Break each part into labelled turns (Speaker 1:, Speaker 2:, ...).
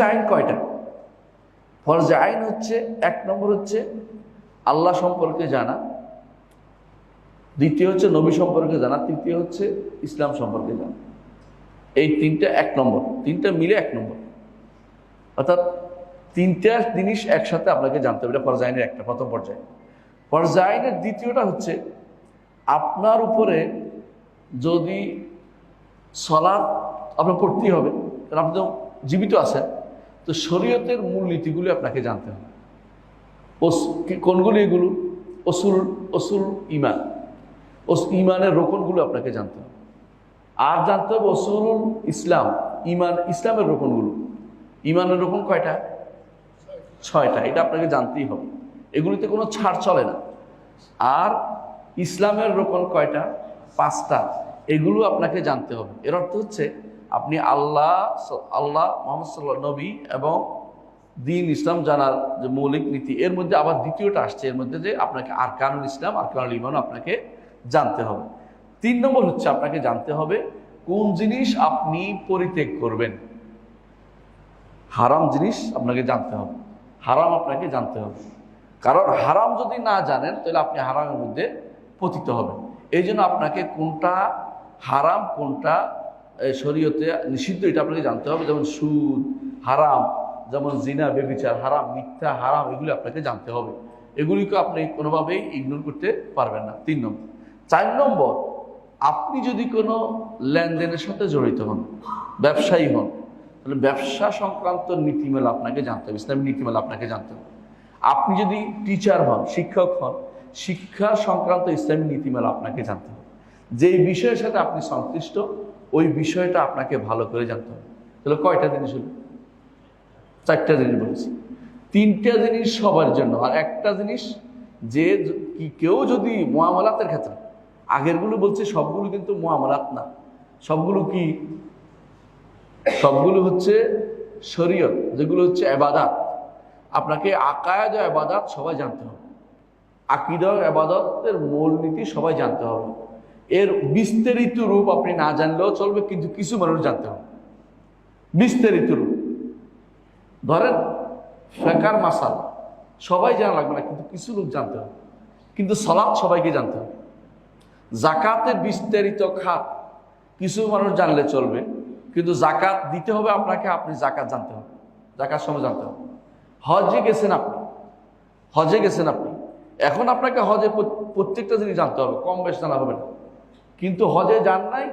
Speaker 1: আইন কয়টা? ফরজ আইন হচ্ছে, এক নম্বর হচ্ছে আল্লাহ সম্পর্কে জানা। দ্বিতীয় হচ্ছে নবী সম্পর্কে জানা। তৃতীয় হচ্ছে ইসলাম সম্পর্কে জানা। এই তিনটা এক নম্বর। তিনটা মিলে এক নম্বর। অর্থাৎ তিনটা জিনিস একসাথে আপনাকে জানতে হবে। এটা ফরজ আইনের একটা, প্রথম পর্যায়ে। ফরজ আইনের দ্বিতীয়টা হচ্ছে আপনার উপরে যদি সলাদ আপনার পড়তেই হবে, কারণ আপনি তো জীবিত আছেন তো শরীয়তের মূলনীতিগুলি আপনাকে জানতে হবে। কোনগুলি এগুলো? অসুল অসুল ইমান ইমানের রোকনগুলো আপনাকে জানতে হবে। আর জানতে হবে অসুল ইসলাম ইমান ইসলামের রোকনগুলো। ইমানের রোকন কয়টা? ছয়টা, এটা আপনাকে জানতেই হবে। এগুলিতে কোনো ছাড় চলে না। আর ইসলামের রোকন কয়টা? পাঁচটা। এগুলো আপনাকে জানতে হবে। এর অর্থ হচ্ছে আপনি আল্লাহ আল্লাহ মোহাম্মদ সাল্লাহ নবী এবং দিন ইসলাম জানার যে মৌলিক নীতি, এর মধ্যে আবার দ্বিতীয়টা আসছে, এর মধ্যে যে আপনাকে আর কানুন ইসলাম আর ইমান আপনাকে জানতে হবে। তিন নম্বর হচ্ছে আপনাকে জানতে হবে কোন জিনিস আপনি পরিত্যাগ করবেন। হারাম জিনিস আপনাকে জানতে হবে, হারাম আপনাকে জানতে হবে। কারণ হারাম যদি না জানেন, তাহলে আপনি হারামের মধ্যে পতিত হবেন। এই জন্য আপনাকে কোনটা হারাম, কোনটা শরীয়তে নিষিদ্ধ, এটা আপনাকে জানতে হবে। যেমন সুদ, হারাম, যেমন জিনা, বেবিচার, হারাম, মিথ্যা, হারাম, এগুলি আপনাকে জানতে হবে। এগুলিকে আপনি কোনোভাবেই ইগনোর করতে পারবেন না। তিন নম্বর। চার নম্বর, আপনি যদি কোনো লেনদেনের সাথে জড়িত হন, ব্যবসায়ী হন, তাহলে ব্যবসা সংক্রান্ত নীতিমালা আপনাকে জানতে হবে, ইসলামী নীতিমালা আপনাকে জানতে হবে। আপনি যদি টিচার হন, শিক্ষক হন, শিক্ষা সংক্রান্ত ইসলামী নীতিমালা আপনাকে জানতে হবে। যেই বিষয়ের সাথে আপনি সংশ্লিষ্ট ওই বিষয়টা আপনাকে ভালো করে জানতে হবে। তাহলে কয়টা জিনিস হলো? চারটা জিনিস বলেছি। তিনটা জিনিস সবার জন্য, আর একটা জিনিস যে কি কেউ যদি মোয়ামলাতের ক্ষেত্রে, আগেরগুলো বলছে সবগুলো কিন্তু মোয়ামলাত না। সবগুলো কি? সবগুলো হচ্ছে শরীয়ত, যেগুলো হচ্ছে এবাদাত। আপনাকে আকায়াদ ও এবাদাত সবাই জানতে হবে। আকিদা ও এবাদতের মূলনীতি সবাই জানতে হবে। এর বিস্তারিত রূপ আপনি না জানলেও চলবে, কিন্তু কিছু মানুষ জানতে হবে। বিস্তারিত রূপ। ধরেন, ফেকার মাসাল। সবাই জানা লাগবে না, কিন্তু কিছু লোক জানতে হবে। কিন্তু সলাৎ সবাইকে জানতে হবে। জাকাতের বিস্তারিত খাত। কিছু মানুষ জানলে চলবে, কিন্তু জাকাত দিতে হবে আপনাকে, আপনি জাকাত জানতে হবে। জাকাত সময় জানতে হবে। হজে গেছেন আপনি। হজে গেছেন আপনি। এখন আপনাকে হজে প্রত্যেকটা জিনিস জানতে হবে, কম বেশ জানা হবে না। কিন্তু হজে যান নাই।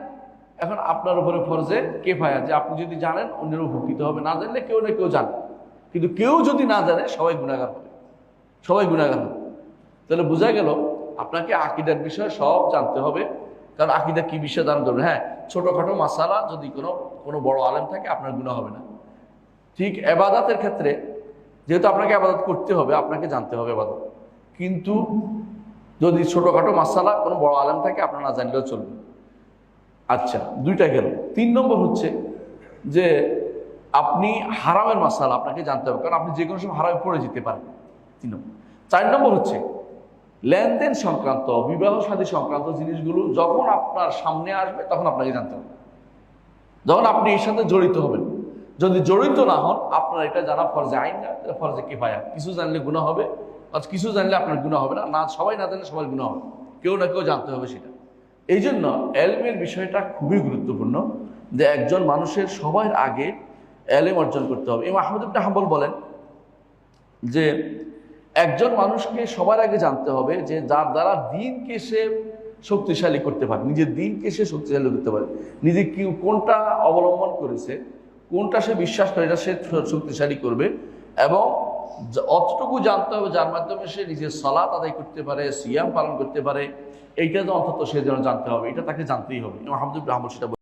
Speaker 1: এখন আপনার উপরে ফরজে কে ভাইয়া যে আপনি যদি জানেন, অন্যের উপকৃত হবে। না জানলে কেউ না কেউ জানে। কিন্তু কেউ যদি না জানে, সবাই গুণাগার হবে। সবাই গুণাগার হবে। তাহলে বোঝা গেল, আপনাকে আকিদার বিষয়ে সব জানতে হবে। কারণ আকিদা কি বিষয়ে জানা ধরবে হ্যাঁ ছোটোখাটো মাসালা যদি কোনো কোনো বড় আলেম থাকে, আপনার গুণা হবে না। ঠিক এবাদাতের ক্ষেত্রে, যেহেতু আপনাকে আবাদত করতে হবে, আপনাকে জানতে হবে আবাদত কিন্তু যদি ছোটোখাটো মাসালা কোনো বড় আলেম থাকে, আপনার না জানলেও চলবে। আচ্ছা দুইটা গেল। তিন নম্বর হচ্ছে যে আপনি হারামের মাসালা আপনাকে জানতে হবে, কারণ আপনি যে কোনো সময় হারামে পড়ে যেতে পারেন। তিন নম্বর। চার নম্বর হচ্ছে লেনদেন সংক্রান্ত, বিবাহ সাদী সংক্রান্ত জিনিসগুলো যখন আপনার সামনে আসবে, তখন আপনাকে জানতে হবে। যখন আপনি এর সাথে জড়িত হবেন। যদি জড়িত না হন, আপনার এটা জানা ফরজে আইন না ফরজে কি ভাইয়া কিছু জানলে গুণা হবে। আর কিছু জানলে আপনার গুণা হবে না না, সবাই না জানলে সবার গুণা হবে। কেউ না কেউ জানতে হবে সেটা। এই জন্য এলমের বিষয়টা খুবই গুরুত্বপূর্ণ যে একজন মানুষের সবার আগে এলেম অর্জন করতে হবে। এই মাহমুদ ইবনে হাম্বল বলেন যে একজন মানুষকে সবার আগে জানতে হবে যে যার দ্বারা দিনকে সে শক্তিশালী করতে পারে, নিজের দিনকে সে শক্তিশালী করতে পারে। নিজে কি, কোনটা অবলম্বন করেছে, কোনটা সে বিশ্বাস করে, এটা সে শক্তিশালী করবে, এবং অতটুকু জানতে হবে, যার মাধ্যমে সে নিজের সলা আদায় করতে পারে, সিয়াম পালন করতে পারে, এইটা তো অন্তত সে যেন জানতে হবে, এটা তাকে জানতেই হবে আহমদুল আহমদ সেটা।